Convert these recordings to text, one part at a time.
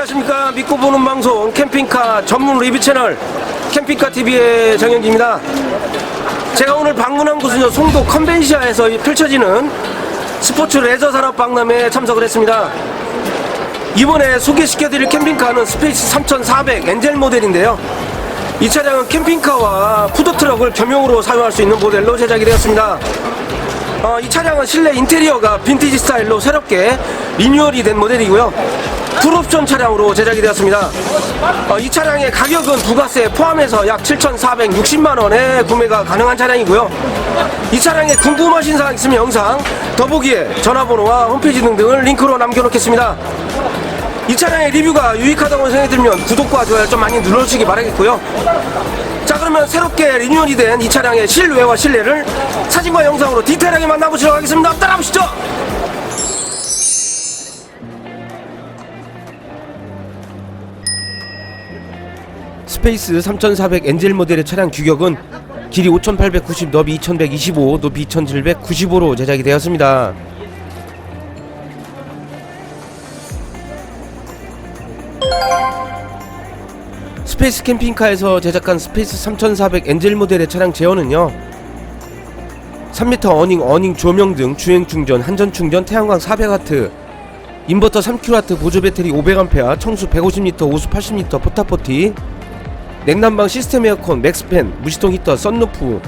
안녕하십니까 믿고 보는 방송 캠핑카 전문 리뷰 채널 캠핑카 TV의 정영기입니다. 제가 오늘 방문한 곳은요 송도 컨벤시아에서 펼쳐지는 스포츠 레저 산업 박람회에 참석을 했습니다. 이번에 소개시켜드릴 캠핑카는 스페이스 3400 엔젤 모델인데요. 이 차량은 캠핑카와 푸드트럭을 겸용으로 사용할 수 있는 모델로 제작이 되었습니다. 어, 이 차량은 실내 인테리어가 빈티지 스타일로 새롭게 리뉴얼이 된 모델이고요. 풀옵션 차량으로 제작이 되었습니다. 어, 이 차량의 가격은 부가세 포함해서 약 7,460만원에 구매가 가능한 차량이고요. 이 차량에 궁금하신 사항 있으면 영상 더보기에 전화번호와 홈페이지 등등을 링크로 남겨놓겠습니다. 이 차량의 리뷰가 유익하다고 생각이 들면 구독과 좋아요 좀 많이 눌러주시기 바라겠고요. 자 그러면 새롭게 리뉴얼이 된 이 차량의 실외와 실내를 사진과 영상으로 디테일하게 만나보시도록 하겠습니다. 따라오시죠. 스페이스 3400 엔젤 모델의 차량 규격은 길이 5890, 너비 2125, 높이 2795로 제작이 되었습니다. 스페이스 캠핑카에서 제작한 스페이스 3400 엔젤 모델의 차량 제어는요 3m 어닝 어닝 조명 등 주행 충전 한전 충전 태양광 400W 인버터 3kW 보조 배터리 500A 청수 150L 호수 80L 포타포티 냉난방 시스템 에어컨 맥스팬 무시동 히터 썬루프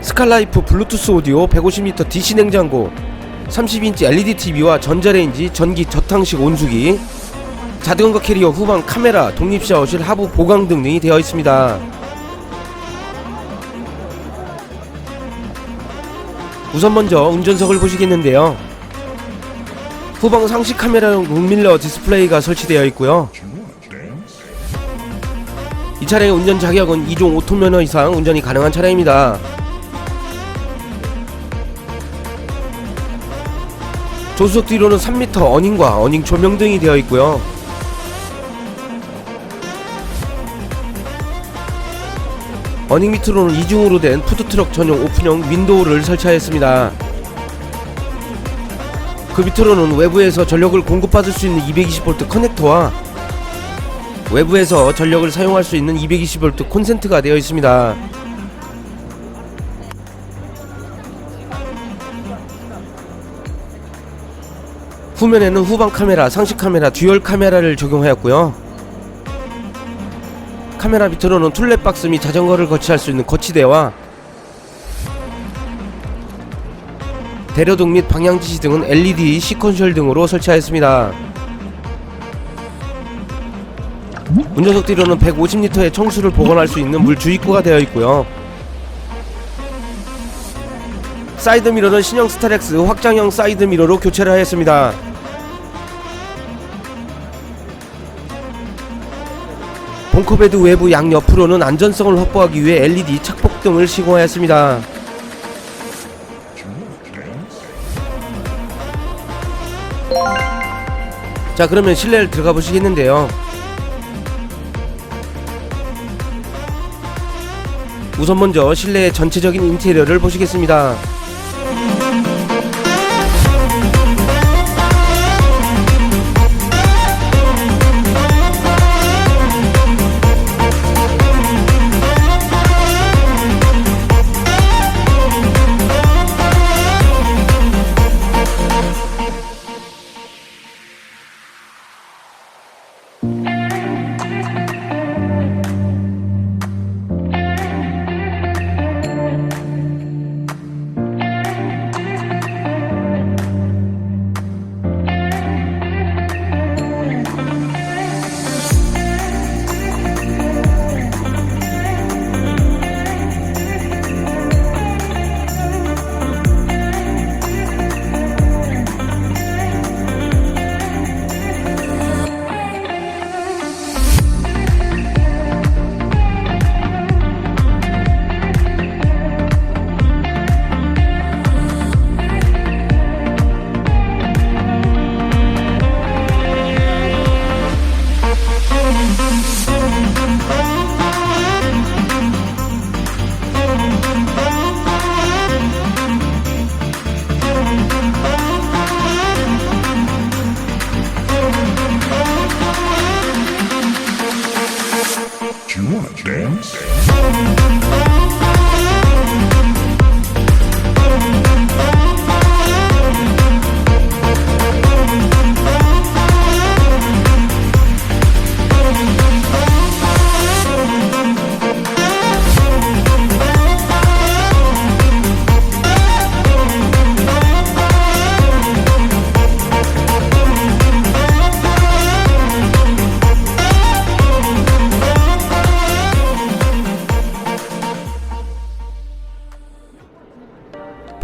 스칼라이프 블루투스 오디오 150L DC 냉장고 30인치 LED TV와 전자레인지 전기 저탕식 온수기 자전거 캐리어 후방 카메라, 독립 샤워실, 하부 보강 등등이 되어 있습니다. 우선 먼저 운전석을 보시겠는데요. 후방 상시 카메라용 룸밀러 디스플레이가 설치되어 있고요. 이 차량의 운전 자격은 2종 오토면허 이상 운전이 가능한 차량입니다. 조수석 뒤로는 3m 어닝과 어닝 조명 등이 되어 있고요. 어닝 밑으로는 이중으로 된 푸드트럭 전용 오픈형 윈도우를 설치하였습니다. 그 밑으로는 외부에서 전력을 공급받을 수 있는 220V 커넥터와 외부에서 전력을 사용할 수 있는 220V 콘센트가 되어 있습니다. 후면에는 후방 카메라, 상시 카메라, 듀얼 카메라를 적용하였고요. 카메라 밑으로는 툴렛 박스 및 자전거를 거치할 수 있는 거치대와 대려등 및 방향지시 등은 LED 시컨셜 등으로 설치하였습니다. 운전석 뒤로는 150리터의 청수를 보관할 수 있는 물 주입구가 되어 있고요. 사이드 미러는 신형 스타렉스 확장형 사이드 미러로 교체를 하였습니다. 벙커베드 외부 양옆으로는 안전성을 확보하기 위해 LED 착폭등을 시공하였습니다. 자 그러면 실내를 들어가 보시겠는데요. 우선 먼저 실내의 전체적인 인테리어를 보시겠습니다.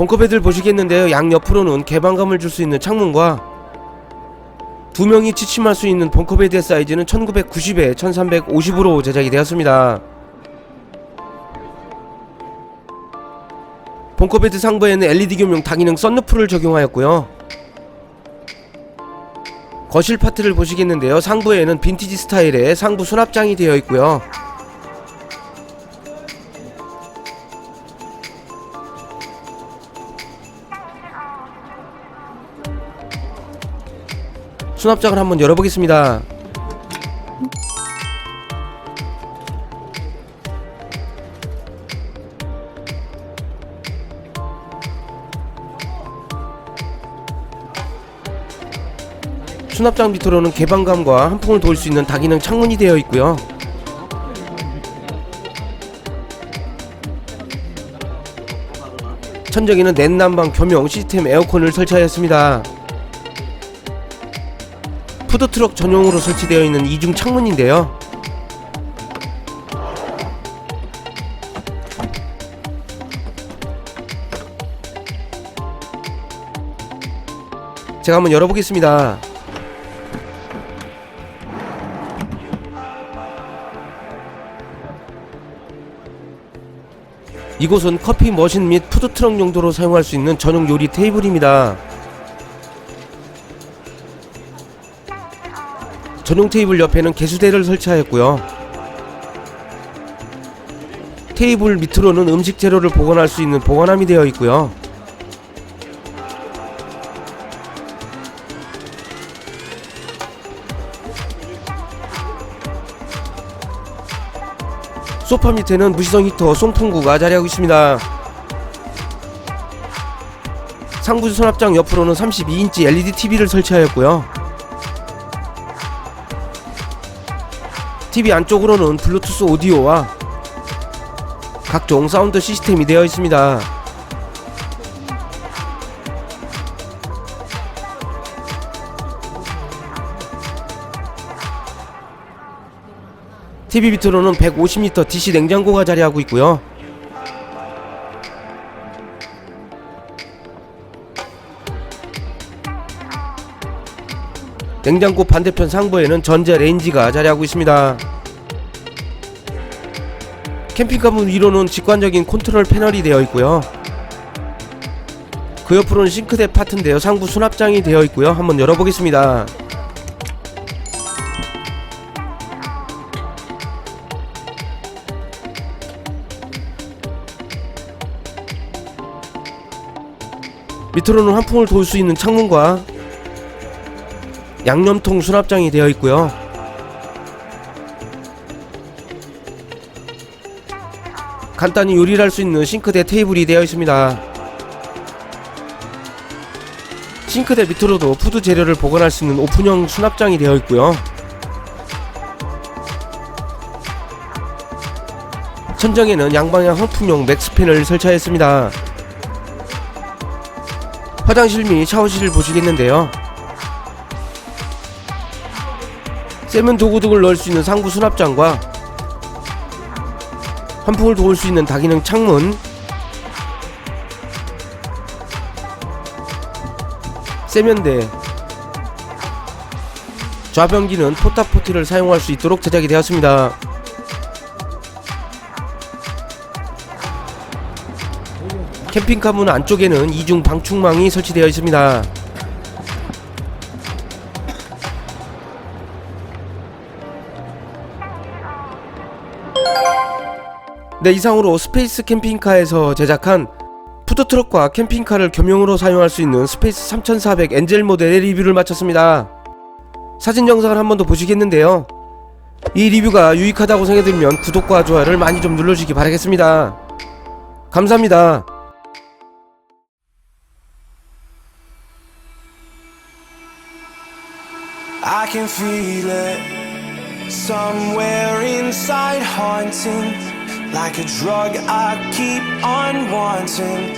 벙커베드를 보시겠는데요. 양 옆으로는 개방감을 줄 수 있는 창문과 두 명이 취침할 수 있는 벙커베드의 사이즈는 1990에 1350으로 제작이 되었습니다. 벙커베드 상부에는 LED 겸용 다기능 썬루프를 적용하였고요. 거실 파트를 보시겠는데요. 상부에는 빈티지 스타일의 상부 수납장이 되어 있고요. 수납장을 한번 열어보겠습니다. 수납장 밑으로는 개방감과 한풍을 도울 수 있는 다기능 창문이 되어 있고요. 천정에는 냉난방 겸용 시스템 에어컨을 설치하였습니다. 푸드트럭 전용으로 설치되어 있는 이중 창문인데요. 제가 한번 열어보겠습니다. 이곳은 커피 머신 및 푸드트럭 용도로 사용할 수 있는 전용 요리 테이블입니다. 전용 테이블 옆에는 개수대를 설치하였고요. 테이블 밑으로는 음식 재료를 보관할 수 있는 보관함이 되어 있고요. 소파 밑에는 무시성 히터 송풍구가 자리하고 있습니다. 상부 수납장 옆으로는 32인치 LED TV를 설치하였고요. TV 안쪽으로는 블루투스 오디오와 각종 사운드 시스템이 되어 있습니다. TV 밑으로는 150리터 DC 냉장고가 자리하고 있고요. 냉장고 반대편 상부에는 전자 레인지가 자리하고 있습니다. 캠핑카 문 위로는 직관적인 컨트롤 패널이 되어 있고요. 그 옆으로는 싱크대 파트인데요. 상부 수납장이 되어 있고요. 한번 열어보겠습니다. 밑으로는 환풍을 도울 수 있는 창문과 양념통 수납장이 되어 있고요. 간단히 요리를 할 수 있는 싱크대 테이블이 되어 있습니다. 싱크대 밑으로도 푸드 재료를 보관할 수 있는 오픈형 수납장이 되어 있고요. 천정에는 양방향 환풍용 맥스팬을 설치하였습니다. 화장실 및 샤워실을 보시겠는데요. 세면 도구 등을 넣을 수 있는 상부 수납장과 환풍을 도울 수 있는 다기능 창문 세면대 좌변기는 포타포티를 사용할 수 있도록 제작이 되었습니다. 캠핑카 문 안쪽에는 이중 방충망이 설치되어 있습니다. 네, 이상으로 스페이스 캠핑카에서 제작한 푸드트럭과 캠핑카를 겸용으로 사용할 수 있는 스페이스 3400 엔젤 모델의 리뷰를 마쳤습니다. 사진 영상을 한 번 더 보시겠는데요. 이 리뷰가 유익하다고 생각이 들면 구독과 좋아요를 많이 좀 눌러주시기 바라겠습니다. 감사합니다. I can feel it somewhere inside, haunting like a drug. I keep on wanting.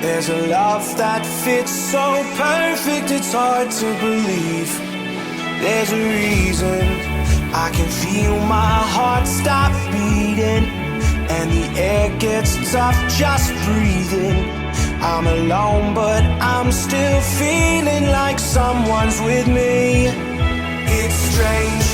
There's a love that fits so perfect, it's hard to believe. There's a reason I can feel my heart stop beating, and the air gets tough just breathing. I'm alone, but I'm still feeling like someone's with me. It's strange,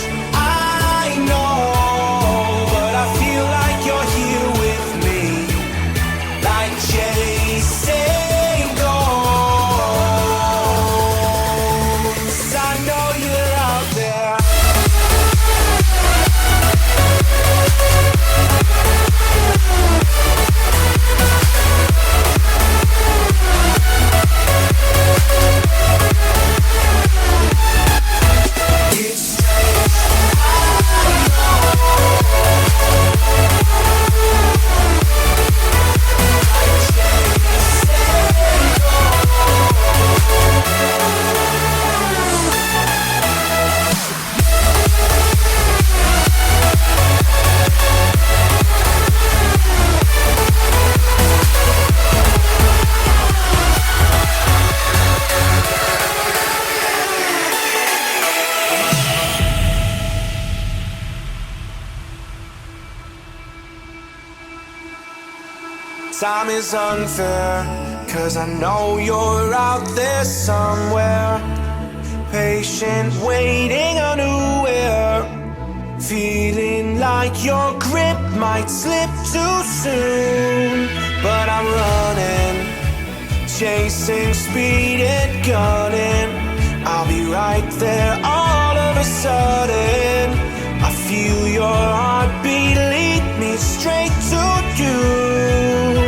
is unfair, cause I know you're out there somewhere. Patient, waiting unaware. Feeling like your grip might slip too soon. But I'm running, chasing speed and gunning. I'll be right there all of a sudden. I feel your heartbeat lead me straight to you.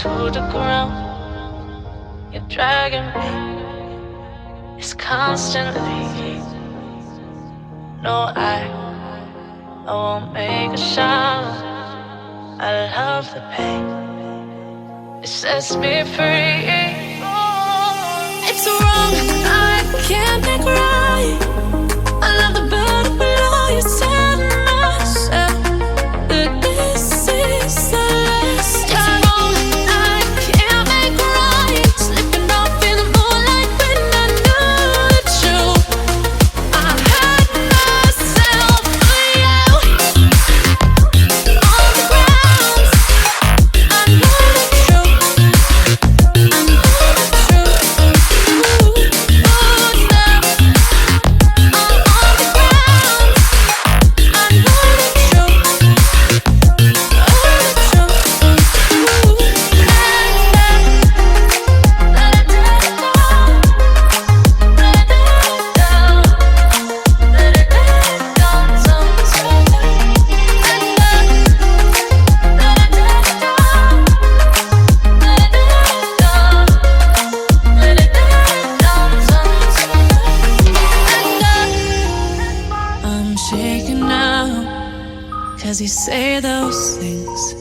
To the ground. You're dragging me. It's constantly. No, I, I won't make a sound. I love the pain. It sets me free. It's wrong, I can't make right. Cause you say those things,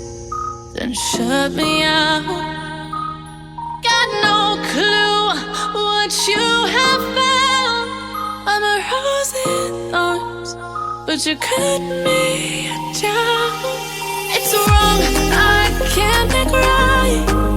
then shut me out. Got no clue that you have found. I'm a rose in thorns, but you cut me down. It's wrong, I can't think right.